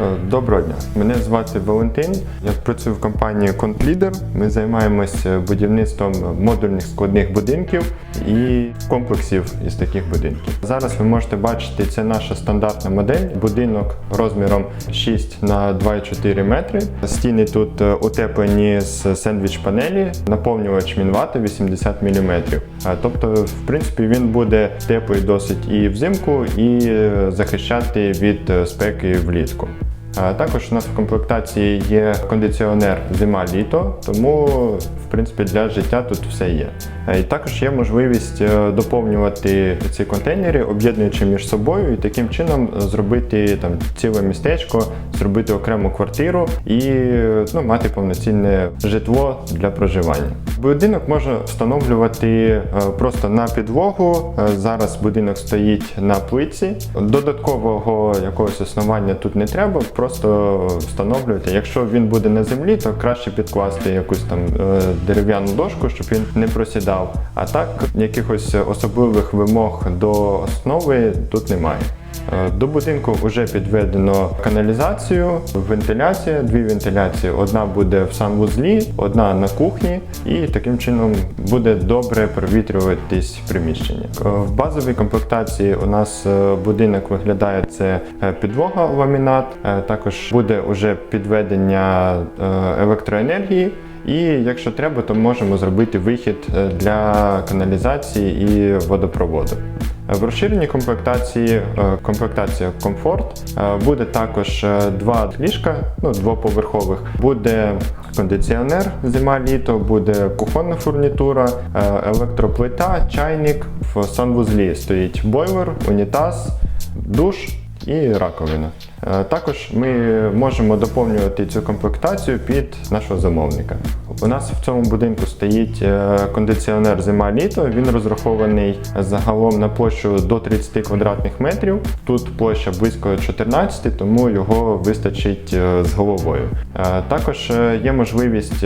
Е, Доброго дня. Мене звати Валентин. Я працюю в компанії Контлідер. Ми займаємося будівництвом модульних складних будинків і комплексів із таких будинків. Зараз ви можете бачити, це наша стандартна модель. Будинок розміром 6 на 2,4 метри. Стіни тут е, утеплені з сендвіч панелі, наповнювач мінвати 80 мм. Тобто, в принципі, він буде теплий досить і взимку, і е, захищати від спеки влітку. Також у нас в комплектації є кондиціонер зима-літо, тому в принципі для життя тут все є. І також є можливість е, доповнювати ці контейнери, об'єднуючи між собою, і таким чином зробити там ціле містечко, зробити окрему квартиру і ну, мати повноцінне житло для проживання. Будинок можна встановлювати е, просто на підлогу. Е, Зараз будинок стоїть на плитці. Додаткового якогось основання тут не треба, просто встановлюєте. Якщо він буде на землі, то краще підкласти якусь там е, дерев'яну дошку, щоб він не просідав. А так, якихось особливих вимог до основи тут немає. Е, До будинку вже підведено каналізацію, вентиляція, дві вентиляції. Одна буде в санвузлі, одна на кухні, і таким чином буде добре провітрюватись приміщення. Е, В базовій комплектації у нас е, будинок виглядає це підлога ламінат, також буде уже підведення електроенергії. І якщо треба, то можемо зробити вихід для каналізації і водопроводу. В розширеній комплектації е, комплектація комфорт е, буде також е, два ліжка, ну двоповерхових. Буде кондиціонер зима-літо, буде кухонна фурнітура, е, електроплита, чайник. В санвузлі стоїть бойлер, унітаз, душ і раковина. Е, Також ми можемо доповнювати цю комплектацію під нашого замовника. У нас в цьому будинку стоїть е, кондиціонер зима-літо. Він розрахований загалом на площу до 30 квадратних метрів. Тут площа близько 14, тому його вистачить е, з головою. Також є можливість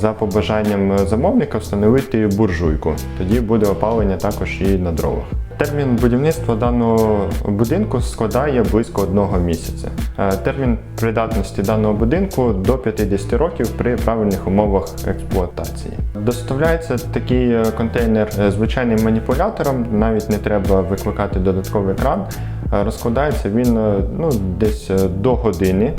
за побажанням замовника встановити буржуйку. Тоді буде опалення також і на дровах. Термін будівництва даного будинку складає близько одного місяця. Е, Термін придатності даного будинку до 50 років при правильних умовах експлуатації. Доставляється такий е, контейнер е, звичайним маніпулятором, навіть не треба викликати додатковий екран. Е, Розкладається він ну, десь до години.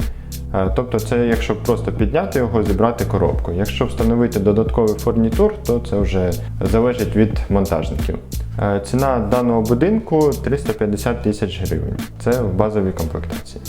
Е, Тобто, це якщо просто підняти його, зібрати коробку. Якщо встановити додатковий фурнітур, то це вже залежить від монтажників. Е, Ціна даного будинку 350 тисяч гривень. Це в базовій комплектації.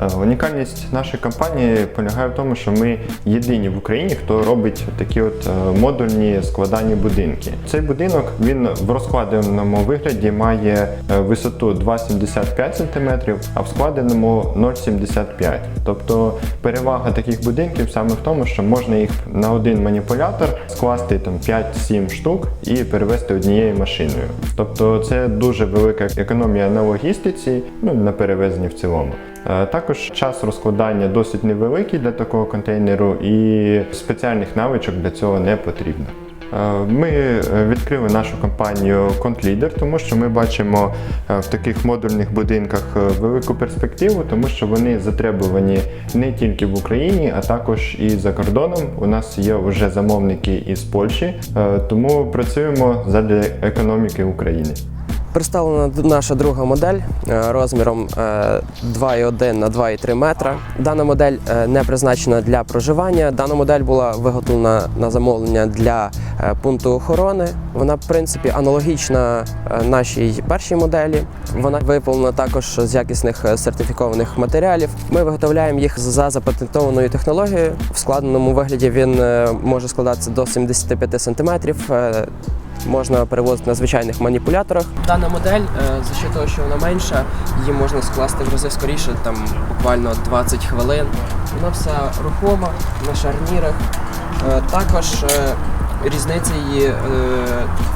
Е, Унікальність нашої компанії полягає в тому, що ми єдині в Україні, хто робить такі от е, модульні складані будинки. Цей будинок він в розкладеному вигляді має е, висоту 2,75 см, а в складеному 0,75 Тобто перевага таких будинків саме в тому, що можна їх на один маніпулятор скласти там 5-7 штук і перевести однією машиною. Тобто це дуже велика економія на логістиці, ну на перевезенні в цілому. Е, Також час розкладання досить невеликий для такого контейнеру, і спеціальних навичок для цього не потрібно. Е, Ми е, відкрили нашу компанію ContLeader, тому що ми бачимо в таких модульних будинках велику перспективу, тому що вони затребувані не тільки в Україні, а також і за кордоном. У нас є вже замовники із Польщі, тому працюємо задля економіки України. Представлена наша друга модель е, розміром е, 2,1 на 2,3 метра. Дана модель е, не призначена для проживання. Дана модель була виготовлена на замовлення для е, пункту охорони. Вона, в принципі, аналогічна е, нашій першій моделі. Вона виповнена також з якісних е, сертифікованих матеріалів. Ми виготовляємо їх за запатентованою технологією. В складеному вигляді він е, може складатися до 75 см. Можна перевозити на звичайних маніпуляторах. Дана модель, е, за що того, що вона менша, її можна скласти в рази скоріше, там буквально 20 хвилин. Вона вся рухома на шарнірах. Е, Також е, різниця її,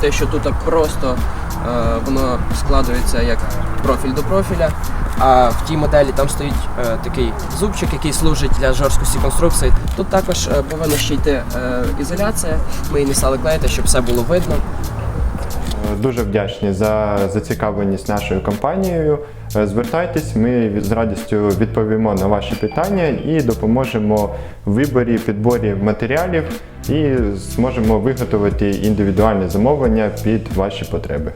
те, що тут просто воно складується як профіль до профіля. А в тій моделі там стоїть е, такий зубчик, який служить для жорсткості конструкції. Тут також е, повинна ще йти е, ізоляція. Ми її не стали клеїти, щоб все було видно. Дуже вдячні за зацікавленість нашою компанією. е, звертайтесь, ми з радістю відповімо на ваші питання і допоможемо в виборі, підборі матеріалів і зможемо виготовити індивідуальне замовлення під ваші потреби.